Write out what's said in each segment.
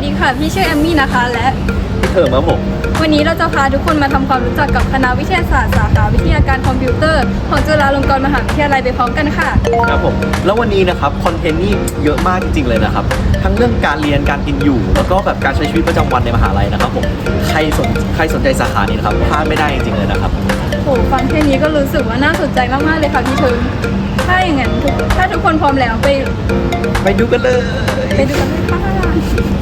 สดีค่ะ พี่ชื่อแอมมี่นะคะ และเทอมครับผมวันนี้เราจะพาทุกคนมาทำความรู้จักกับคณะวิทยาศาสตร์สาขาวิทยาการคอมพิวเตอร์ ของจุฬาลงกรณ์มหาวิทยาลัยไปพร้อมกันค่ะ ครับผม แล้ววันนี้นะครับคอนเทนต์นี่เยอะมากจริงๆเลยนะครับ ทั้งเรื่องการเรียนการกินอยู่ แล้วก็แบบการใช้ชีวิตประจำวันในมหาลัยนะครับผมใครสนใครสนใจสาขานี้นะครับพลาดไม่ได้จริงๆเลยนะครับโหฟังแค่นี้ก็รู้สึกว่าน่าสนใจมากๆเลยค่ะพี่เทิงถ้าอย่างนั้นทุกถ้าทุกคนพร้อมแล้วไป ไปดูกันเลย ไปดูกันเลยค่ะ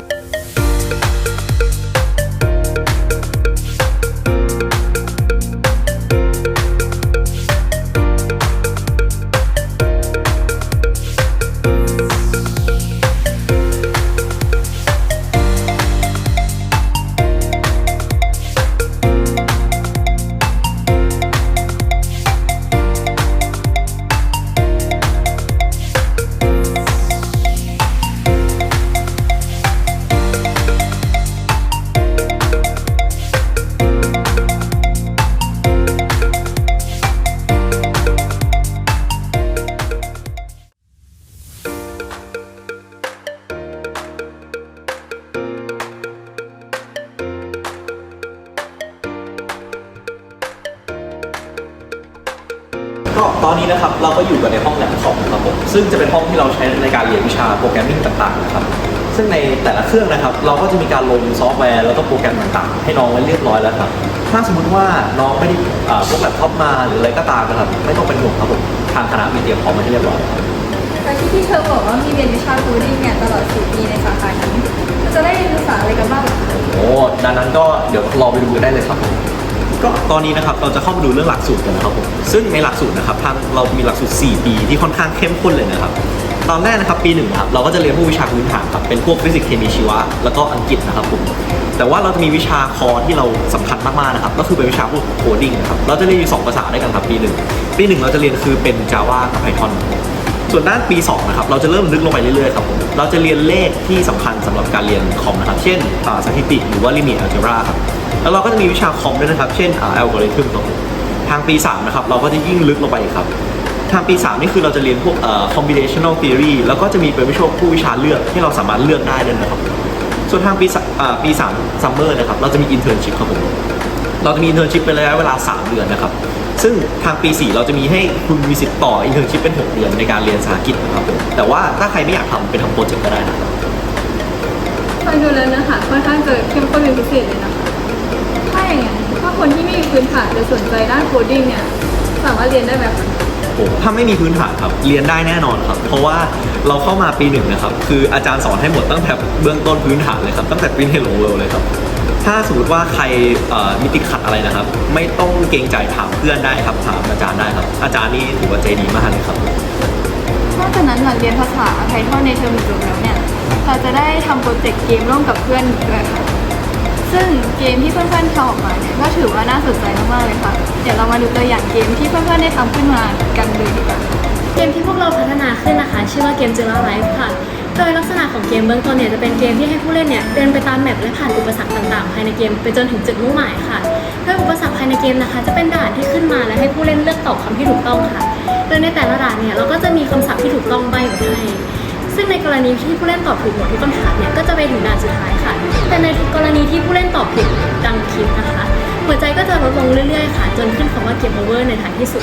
ก็ตอนนี้นะครับเราก็อยู่กันในห้องแลบคอมครับผมซึ่งจะเป็นห้องที่เราใช้ในการเรียนวิชาโปรแกรมมิ่งต่างๆนะครับซึ่งในแต่ละเครื่องนะครับ เราก็จะมีการลงซอฟต์แวร์แล้วก็โปรแกรมต่างๆ ให้น้องไว้เรียบร้อยแล้วครับถ้าสมมติว่าน้องไม่ได้อ่าพวกแล็ปท็อปมาหรืออะไรก็ตามนะครับไม่ต้องเป็นห่วงครับผมทางคณะมีเตรียมพร้อมมาให้เรียบร้อยแล้วครับแต่ที่พี่เทิงบอกว่ามีเรียนวิชาโคดิ้งเนี่ยตลอด4ปีในสาขานี้เราจะได้เรียนภาษาอะไรกันบ้างเหรอคะโอ้ดังนั้นก็เดี๋ยวรอไปดูกันได้เลยครับผม ก็ตอนนี้นะครับเราจะเข้ามาดูเรื่องหลักสูตรกันนะครับผมซึ่งในหลักสูตรนะครับทางเรามีหลักสูตร 4 ปีที่ค่อนข้างเข้มข้นเลยนะครับตอนแรกนะครับปีหนึ่งครับเราก็จะเรียนพวกวิชาพื้นฐานครับเป็นพวกฟิสิกส์เคมีชีวะแล้วก็อังกฤษนะครับผมแต่ว่าเราจะมีวิชาคอที่เราสำคัญมากๆนะครับก็คือเป็นวิชาพวกโคดิ้งนะครับเราจะเรียนอยู่สองภาษาด้วยกันครับปีหนึ่งปีหนึ่งเราจะเรียนคือเป็น Java กับ Python ส่วนด้านปี2นะครับเราจะเริ่มลึกลงไปเรื่อยๆครับผมเราจะเรียนเลขที่สำคัญสำหรับการเรียนคอมนะครับ เช่นสถิติหรือว่า linear algebra ครับแล้วเราก็จะมีวิชาคอมด้วยนะครับ เช่นอ่า algorithm ครับผมทางปี3นะครับเราก็จะยิ่งลึกลงไปอีกครับทางปี 3 นี่คือเราจะเรียนพวกเอ่อ combinational theory แล้วก็จะมีเป็นวิชาผู้วิชาเลือกที่เราสามารถเลือกได้ด้วยนะครับ ส่วนทางปีสามอ่าปี3 summer นะครับ เราจะมี internship ครับผม เราจะมี internship เป็นระยะเวลา 3 เดือนนะครับ ซึ่งทางปี 4 เราจะมีให้คุณมีสิทธิ์ต่อ internship เป็น 6 เดือนในการเรียนภาษาอังกฤษนะครับผมแต่ว่าถ้าใครไม่อยากทำเป็นทำโปรเจกต์ก็ได้นะครับฟังดูแล้วเนื้อหาค่อนข้างจะเข้มข้นเป็นพิเศษเลยนะคะถ้าอย่างนั้นถ้าคนที่ไม่มีพื้นฐานจะสนใจด้านโคดิ้งเนี่ยสามารถเรียนได้ไหมคะโอ้ถ้าไม่มีพื้นฐานครับเรียนได้แน่นอนครับ เพราะว่าเราเข้ามาปีหนึ่งนะครับ คืออาจารย์สอนให้หมดตั้งแต่เบื้องต้นพื้นฐานเลยครับ ตั้งแต่ปรินเฮลโลเวลเลยครับ ถ้าสมมติว่าใครเอ่อมีติดขัดอะไรนะครับ ไม่ต้องเกรงใจถามเพื่อนได้ครับถามอาจารย์ได้ครับ อาจารย์นี่ถือว่าใจดีมากเลยครับนอกจากนั้นหลังเรียนภาษาไทยเท่าในเทอมจบแล้วเนี่ยเราจะได้ทำโปรเจกต์เกมร่วมกับเพื่อนอีกด้วยค่ะซึ่งเกมที่เพื่อนๆทำออกมาเนี่ยก็ถือว่าน่าสนใจมากๆเลยค่ะ เดี๋ยวเรามาดูตัวอย่างเกมที่เพื่อนๆได้ทำขึ้นมากันเลยดีกว่าเกมที่พวกเราพัฒนาขึ้นนะคะ ชื่อว่าเกม j e l a Life ค่ะ โดยลักษณะของเกมเบื้องต้นเนี่ยจะเป็นเกมที่ให้ผู้เล่นเนี่ยเดินไปตามแมปและผ่านอุปสรรคต่างๆ ภายในเกมไปจนถึงจุดมุ่งหมายค่ะโดยอุปสรรคภายในเกมนะคะ จะเป็นด่านที่ขึ้นมาและให้ผู้เล่นเลือกตอบคำที่ถูกต้องค่ะ โดยในแต่ละด่านเนี่ยเราก็จะมีคำศัพท์ที่ถูกต้องใบ้ไว้ให้ซึ่งในกรณีที่ผู้เล่นตอบถูกหมดทุกคำถามเนี่ยก็จะไปถึงด่านสุดท้ายค่ะ แต่ในกรณีที่ผู้เล่นตอบผิดดังคลิปนะคะ หัวใจก็จะลดลงเรื่อยๆค่ะ จนขึ้นคำว่าเกมโอเวอร์ในท้ายที่สุด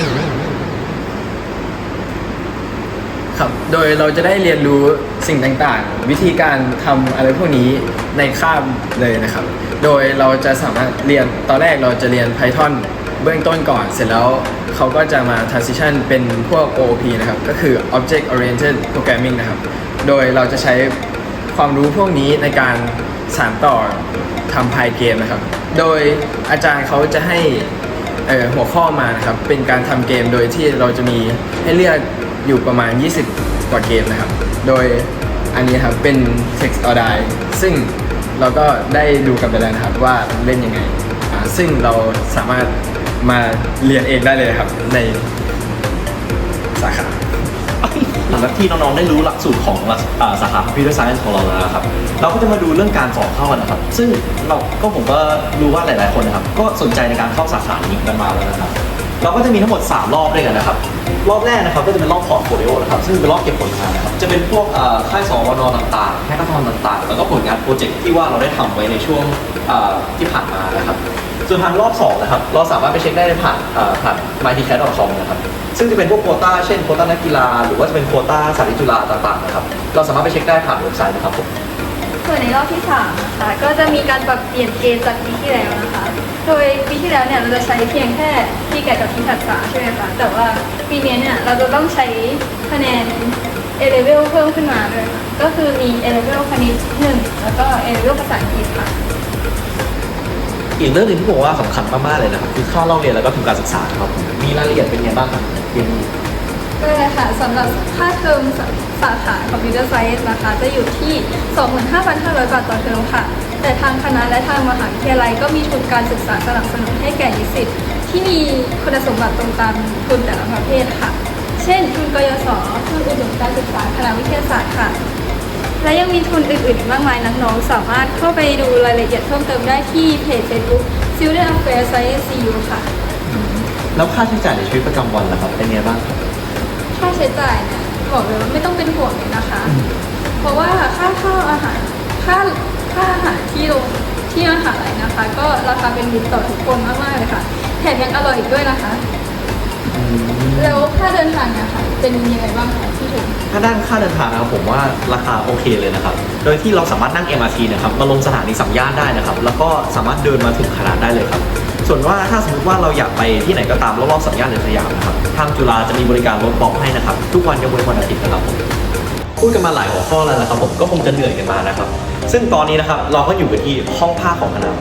ครับ โดยเราจะได้เรียนรู้สิ่งต่างๆ วิธีการทำอะไรพวกนี้ในคาบเลยนะครับ โดยเราจะสามารถเรียนตอนแรกเราจะเรียน Python เบื้องต้นก่อน เสร็จแล้วเขาก็จะมา transition เป็นพวก OOP นะครับ ก็คือ Object Oriented Programming นะครับ โดยเราจะใช้ความรู้พวกนี้ในการสานต่อทำพายเกมนะครับ โดยอาจารย์เขาจะให้ เอ่อหัวข้อมานะครับ เป็นการทำเกมโดยที่เราจะมีให้เลือก อยู่ประมาณ 20 กว่าเกมนะครับ โดยอันนี้ครับเป็น text or die ซึ่งเราก็ได้ดูกันไปแล้วนะครับว่าเล่นยังไง ซึ่งเราสามารถมาเรียนเองได้เลยครับในสาขาหลังจากที่น้องๆได้รู้หลักสูตรของสาขา Computer Science ของเราแล้วนะครับ เราก็จะมาดูเรื่องการสอบเข้ากันนะครับ ซึ่งเราก็ผมก็รู้ว่าหลายๆคนนะครับ ก็สนใจในการเข้าสาขานี้กันมาแล้วนะครับ เราก็จะมีทั้งหมด 3 รอบด้วยกันนะครับ รอบแรกนะครับก็จะเป็นรอบพอร์ตโฟลิโอนะครับซึ่งเป็นรอบเก็บผลงานนะครับจะเป็นพวกเอ่อค่ายสวนต่างๆแฮกเกอร์ทอนต่างๆ แล้วก็ผลงานโปรเจกต์ที่ว่าเราได้ทำไว้ในช่วงเอ่อที่ผ่านมานะครับส่วนทางรอบสองนะครับเราสามารถไปเช็คได้ผ่านเอ่อผ่าน m y t c a t c o m นะครับซึ่งจะเป็นพวกโควต้าเช่นโควต้านักกีฬาหรือว่าจะเป็นโควต้าสาธิตจุฬาต่างๆนะครับเราสามารถไปเช็คได้ผ่านเว็บไซต์นะครับผม ส่วนในรอบที่สามนะคะก็จะมีการปรับเปลี่ยนเกณฑ์จากปีที่แล้วนะคะ โดยปีที่แล้วเนี่ยเราจะใช้เพียงแค่ที่แกะกับที่ถัดษาใช่ไหมคะแต่ว่าปีนี้เนี่ยเราจะต้องใช้คะแนน A level เพิ่มขึ้นมาด้วยก็คือมี A level คณิตหนึ่งแล้วก็ A level ภาษาอังกฤษค่ะอีกเรื่องหนึ่งที่ผมว่าสำคัญมากๆเลยนะครับคือค่าเล่าเรียนแล้วก็ทุนการศึกษาครับมีรายละเอียดเป็นไงบ้างครับเรียนนี้ ก็เลยค่ะสำหรับค่าเทอมสาขาคอมพิวเตอร์ไซน์นะคะ จะอยู่ที่ 25,500 บาทต่อเทอมค่ะ แต่ทางคณะและทางมหาวิทยาลัยก็มีทุนการศึกษาสนับสนุนให้แก่นิสิตที่มีคุณสมบัติตรงตามทุนแต่ละประเภทค่ะ เช่น ทุนกยศทุนอุดมการศึกษาคณะวิทยาศาสตร์ค่ะ และยังมีทุนอื่นๆมากมายนักน้องสามารถเข้าไปดูรายละเอียดเพิ่มเติมได้ที่เพจ Facebook Student Affairs Science CU ค่ะ แล้วค่าใช้จ่ายในชีวิตประจำวันล่ะครับเป็นไงบ้างครับ ค่าใช้จ่ายเนี่ยบอกเลยว่าไม่ต้องเป็นห่วงเลยนะคะ เพราะว่าค่าข้าวอาหารค่าค่าอาหารที่โรงที่มหาลัยนะคะ ก็ราคาเป็นมิตรต่อทุกคนมากๆเลยค่ะแถมยังอร่อยอีกด้วยนะคะ แล้วค่าเดินทางเนะคะเป็นยังไงบ้างคะที่ถึง ถ้าด้านค่าเดินทางนะครับผมว่าราคาโอเคเลยนะครับ โดยที่เราสามารถนั่ง MRT นะครับมาลงสถานีสัมย่านได้นะครับ แล้วก็สามารถเดินมาถึงคณะได้เลยครับ ส่วนว่าถ้าสมมติว่าเราอยากไปที่ไหนก็ตามรอบๆสัมย่านในสยามนะครับทางจุฬาจะมีบริการรถบ็อกให้นะครับ ทุกวันยกเว้นวันอาทิตย์นะครับผมพูดกันมาหลายหัวข้อแล้วนะครับผมก็คงจะเหนื่อยกันมานะครับ ซึ่งตอนนี้นะครับเราก็อยู่กันที่ห้องภาคของคณะ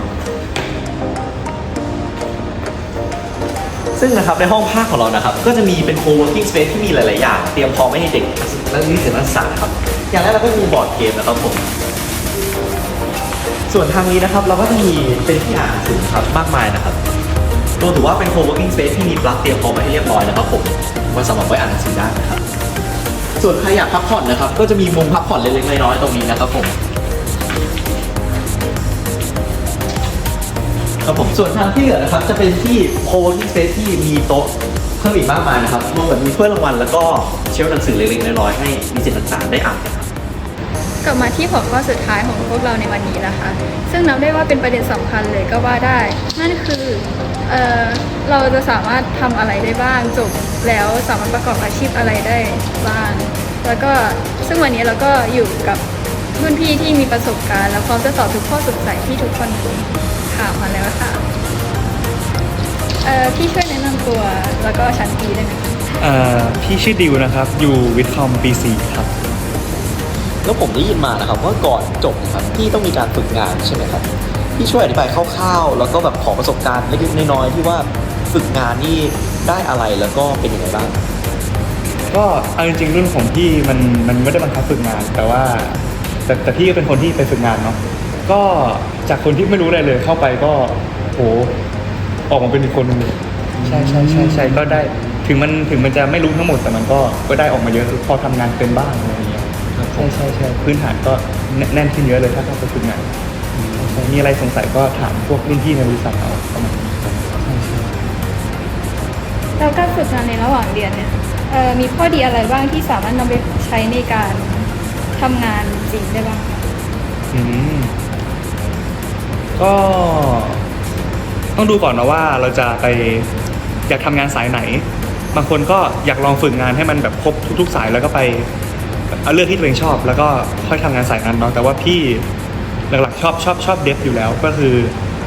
ซึ่งนะครับในห้องภาคของเรานะครับ ก็จะมีเป็น co-working space ที่มีหลาย ๆ อย่าง เตรียมพร้อมให้เด็กและนิสิตนักศึกษาครับ อย่างแรกเราก็มีบอร์ดเกมนะครับผม ส่วนทางนี้นะครับเราก็จะมีเป็นที่อ่านหนังสือครับมากมายนะครับรวมถือว่าเป็น co-working space ที่มีปลั๊กเตรียมพร้อมไว้ให้เรียบร้อยนะครับผมไว้สำหรับไว้อ่านหนังสือได้นะครับ ส่วนใครอยากพักผ่อนนะครับ ก็จะมีมุมพักผ่อนเล็ก ๆ น้อย ๆ ตรงนี้นะครับผม ครับผมส่วนทางที่เหลือนะครับจะเป็นที่ co-working space ที่มีโต๊ะเพิ่มอีกมากมายนะครับรวมกับมีถ้วยรางวัลแล้วก็เชลฟ์หนังสือเล็กๆน้อยๆให้นิสิตนักศึกษาได้อ่านกันครับกลับมาที่หัวข้อสุดท้ายของพวกเราในวันนี้นะคะ ซึ่งนับได้ว่าเป็นประเด็นสำคัญเลยก็ว่าได้ นั่นคือเออเราจะสามารถทำอะไรได้บ้างจบแล้วสามารถประกอบอาชีพอะไรได้บ้าง แล้วก็ซึ่งวันนี้เราก็อยู่กับรุ่นพี่ที่มีประสบการณ์ และพร้อมจะตอบทุกข้อสงสัยที่ทุกคนถามมาแล้วค่ะ เอ่อพี่ช่วยแนะนำตัวแล้วก็ชั้นปีได้ไหมคะเอ่อพี่ชื่อดิวนะครับ อยู่วิทย์คอมปีสี่ครับ แล้วผมได้ยินมานะครับว่าก่อนจบนะครับพี่ต้องมีการฝึกงานใช่ไหมครับพี่ช่วยอธิบายคร่าวๆ แล้วก็แบบขอประสบการณ์เล็กๆน้อยๆที่ว่าฝึกงานนี่ได้อะไรแล้วก็เป็นยังไงบ้าง ก็เอาจริงๆรุ่นของพี่มันมันไม่ได้บังคับฝึกงาน แต่ว่าแต่แต่พี่ก็เป็นคนที่ไปฝึกงานเนาะก็ จากคนที่ไม่รู้อะไรเลยเข้าไปก็โหออกมาเป็นอีกคนหนึงเลยใช่ใช่ใช่ใช่ก็ได้ถึงมันถึงมันจะไม่รู้ทั้งหมดแต่มันก็ก็ได้ออกมาเยอะพอทำงานเป็นบ้างอะไรอย่างเงี้ยใช่ใช่ใช่พื้นฐานก็แน่แน่นขึ้นเยอะเลยถ้าเข้าไปฝึกงานใช่มีอะไรสงสัยก็ถามพวกรุ่นพี่ในบริษัทเอาประมาณนี้ครับใช่ใช่ แล้วการฝึกงานในระหว่างเรียนเนี่ยเอ่อมีข้อดีอะไรบ้างที่สามารถนำไปใช้ในการทำงานจริงได้บ้างคะอืม ก็ต้องดูก่อนนะว่าเราจะไปอยากทำงานสายไหน บางคนก็อยากลองฝึกงานให้มันแบบครบทุกๆสายแล้วก็ไปเอาเลือกที่ตัวเองชอบ แล้วก็ค่อยทำงานสายนั้นเนาะแต่ว่าพี่หลักๆชอบชอบชอบเดฟอยู่แล้ว ก็คือ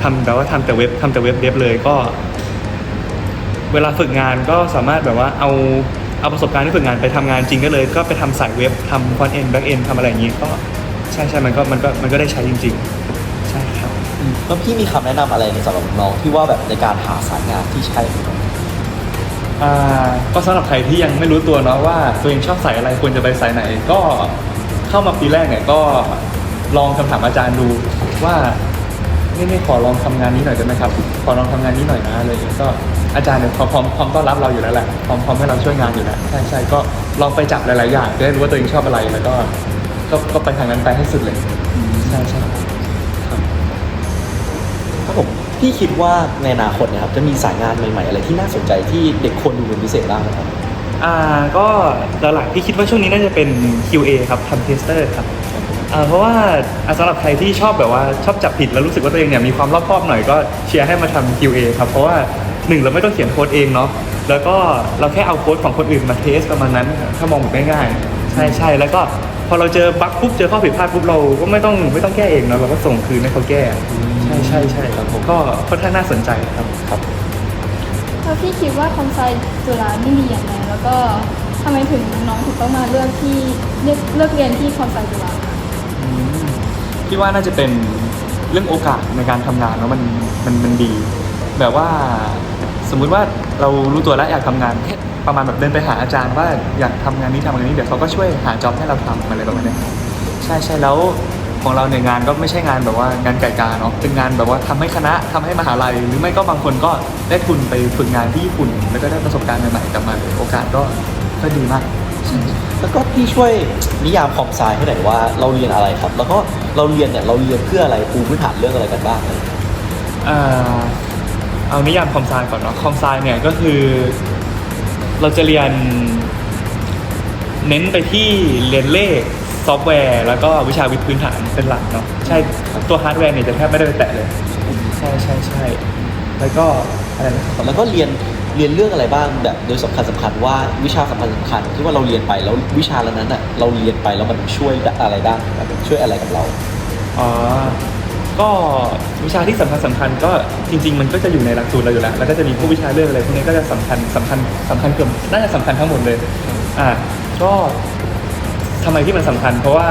ทำแบบว่าทำแต่เว็บทำแต่เว็บเดฟเลยก็ เวลาฝึกงานก็สามารถแบบว่าเอาเอาประสบการณ์ที่ฝึกงานไปทำงานจริงก็เลย ก็ไปทำสายเว็บทำฟอนต์เอ็นแบ็กเอ็นทำอะไรอย่างนี้ก็ใช่ใช่มันก็มันก็มันก็ได้ใช้จริง ๆ แล้วพี่มีคำแนะนำอะไรในสำหรับน้องที่ว่าแบบในการหาสายงานที่ใช่ไหมอ่าก็สำหรับใครที่ยังไม่รู้ตัวเนาะว่าตัวเองชอบสายอะไรควรจะไปสายไหน ก็เข้ามาปีแรกเนี่ยก็ลองคำถามอาจารย์ดูว่านี่นี่ขอลองทำงานนี้หน่อยได้ไหมครับ ขอลองทำงานนี้หน่อยนะอะไรอย่างเงี้ยก็อาจารย์เนี่ยพร้อมพร้อมพร้อมต้อนรับเราอยู่แล้วแหละพร้อมพร้อมให้เราช่วยงานอยู่แล้วใช่ใช่ก็ลองไปจับหลายๆอย่างจะได้รู้ว่าตัวเองชอบอะไรแล้วก็ก็ก็ไปทางนั้นไปให้สุดเลย พี่คิดว่าในอนาคตเนะครับจะมีสายงานใหม่ ๆ อะไรที่น่าสนใจที่เด็กควรดูเป็นพิเศษบ้างไหมครับ อ่าก็หลักๆที่คิดว่าช่วงนี้น่าจะเป็น QA ครับทำเทสเตอร์ครับอ่าเพราะว่าอ่าสำหรับใครที่ชอบแบบว่าชอบจับผิดแล้วรู้สึกว่าตัวเองเนี่ยมีความรอบคอบหน่อยก็เชียร์ให้มาทำ QA ครับเพราะว่าหนึ่งเราไม่ต้องเขียนโค้ดเองเนาะแล้วก็เราแค่เอาโค้ดของคนอื่นมาเทสประมาณนั้น ถ้ามองแบบง่ายๆใช่ใช่แล้วก็พอเราเจอบั๊กปุ๊บเจอข้อผิดพลาดปุ๊บเราก็ไม่ต้องไม่ต้องแก้เองเนาะเราก็ส่งคืนให้เขาแก้ ใช่ใช่ใช่ครับผมก็ค่อนข้างน่าสนใจครับครับแล้วพี่คิดว่าคอมไซจุฬานี่ดีอย่างไรแล้วก็ทำไมถึงน้องถึงต้องมาเลือกที่เลือกเลือกเรียนที่คอมไซจุฬาพี่ว่าน่าจะเป็นเรื่องโอกาสในการทำงานแล้วมันมันมันดี แบบว่าสมมุติว่าเรารู้ตัวแล้วอยากทำงานแค่ประมาณแบบเดินไปหาอาจารย์ว่าอยากทำงานนี้ทำงานนี้เดี๋ยวเขาก็ช่วยหาจ็อบให้เราทำอะไรประมาณนี้ใช่ใช่แล้ว ของเราเนี่ยงานก็ไม่ใช่งานแบบว่างานไก่กาเนาะเป็นงานแบบว่าทำให้คณะทำให้มหาลัย หรือไม่ก็บางคนก็ได้ทุนไปฝึกงานที่ญี่ปุ่น แล้วก็ได้ประสบการณ์ใหม่ๆกลับมาโอกาสก็ก็ดีมากแล้วก็พี่ช่วยนิยามคอมไซให้หน่อยว่าเราเรียนอะไรครับ แล้วก็เราเรียนเนี่ยเราเรียนเพื่ออะไรปูพื้นฐานเรื่องอะไรกันบ้างเลยเอ่อเอานิยามคอมไซก่อนเนาะคอมไซเนี่ยก็คือ เราจะเรียน เน้นไปที่เรียนเลข ซอฟต์แวร์ แล้วก็วิชาวิทย์พื้นฐานเป็นหลักเนาะใช่ตัวฮาร์ดแวร์เนี่ยจะแทบไม่ได้ไปแตะเลย ใช่ใช่ใช่แล้วก็อะไรนะครับแล้วก็เรียนเรียนเรื่องอะไรบ้างแบบโดยสำคัญสำคัญว่าวิชาสำคัญสำคัญที่ว่าเราเรียนไปแล้ววิชาเหล่านั้นอะเราเรียนไปแล้วมันช่วยอะไรได้แบบช่วยอะไรกับเราอ๋อก็วิชาที่สำคัญสำคัญก็จริง ๆ มันก็จะอยู่ในหลักสูตรเราอยู่แล้ว แล้วก็จะมีพวกวิชาเรื่องอะไรพวกนี้ก็จะสำคัญสำคัญสำคัญเกือบน่าจะสำคัญทั้งหมดเลยอ่าก็ ทำไมที่มันสำคัญ เพราะว่า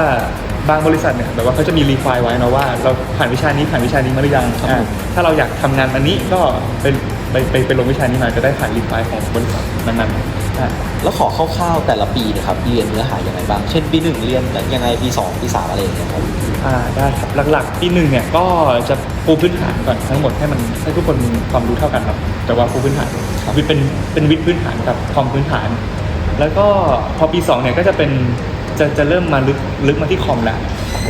บางบริษัทเนี่ยแบบว่าเขาจะมีรีควายไว้เนาะว่าเราผ่านวิชานี้ผ่านวิชานี้มาหรือยังครับอ่าผมถ้าเราอยากทำงานอันนี้ก็ไปไปไปไปลงวิชานี้มาจะได้ผ่านรีควายของบริษัทนั้นๆอ่าแล้วขอคร่าวๆแต่ละปีนะครับเรียนเนื้อหาอย่างไรบ้าง เช่นปีหนึ่งเรียนยังไงปีสองปีสามอะไรอย่างเงี้ยครับ อ่าได้ครับหลักๆปีหนึ่งเนี่ยก็จะปูพื้นฐานก่อนทั้งหมดให้มันให้ทุกคนมีความรู้เท่ากันครับแต่ว่าปูพื้นฐานวิทย์เป็นเป็นวิทย์พื้นฐานกับคอมพื้นฐาน แล้วก็พอปีสองเนี่ยก็จะเป็น จะจะเริ่มมาลึกลึกมาที่คอมแล้ว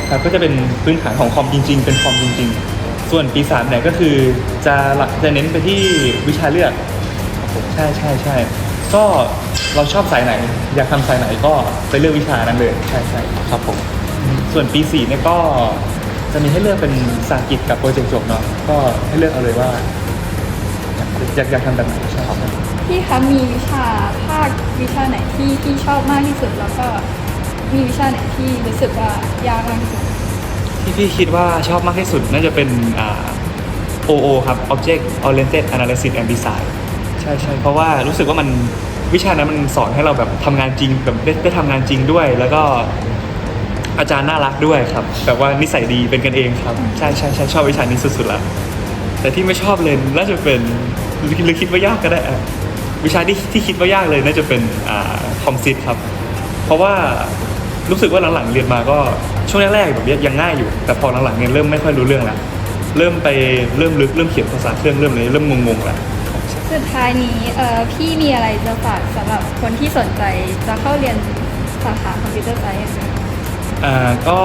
ครับก็จะเป็นพื้นฐานของคอมจริง ๆ เป็นคอมจริง ๆ ส่วนปีสามเนี่ยก็คือจะหลักจะเน้นไปที่วิชาเลือกใช่ใช่ใช่ก็เราชอบสายไหน อยากทำสายไหนก็ไปเลือกวิชานั้นเลยใช่ใช่ครับผมส่วนปีสี่เนี่ยก็จะมีให้เลือกเป็นสาหกิจกับโปรเจกต์จบเนาะก็ให้เลือกเอาเลยว่า อยากอยากทำแบบไหนใช่ครับพี่คะมีวิชาภาควิชาไหนที่พี่ชอบมากที่สุดแล้วก็ มีวิชาไหนที่รู้สึกว่ายากมากที่สุดที่พี่คิดว่าชอบมากที่สุดน่าจะเป็นอ่า OO ครับ Object Oriented Analysis and Design ใช่ใช่เพราะว่ารู้สึกว่ามันวิชานั้นมันสอนให้เราแบบทำงานจริงแบบได้ได้ทำงานจริงด้วย แล้วก็อาจารย์น่ารักด้วยครับแบบว่านิสัยดีเป็นกันเองครับ ใช่ใช่ใช่ชอบวิชานี้สุดๆละแต่ที่ไม่ชอบเลยน่าจะเป็นหรือหรือคิดว่ายากก็ได้อะวิชาที่ที่คิดว่ายากเลยน่าจะเป็นอ่าคอมซิตครับ เพราะว่า รู้สึกว่าหลังๆเรียนมาก็ช่วงแรกๆแบบยังง่ายอยู่ แต่พอหลังๆเนี่ยเริ่มไม่ค่อยรู้เรื่องแล้วเริ่มไปเริ่มลึกเริ่มเขียนภาษาเครื่องเริ่มเลยเริ่มงงๆแล้วสุดท้ายนี้เอ่อพี่มีอะไรจะฝากสำหรับคนที่สนใจจะเข้าเรียนสาขาคอมพิวเตอร์ไซเอนซ์อ่าก็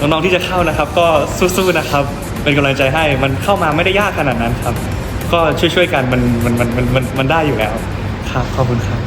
น้องๆที่จะเข้านะครับ ก็สู้ๆนะครับ เป็นกำลังใจให้มันเข้ามาไม่ได้ยากขนาดนั้นครับ ก็ช่วยๆกันมันมันมันมันมันมันได้อยู่แล้วครับขอบคุณครับ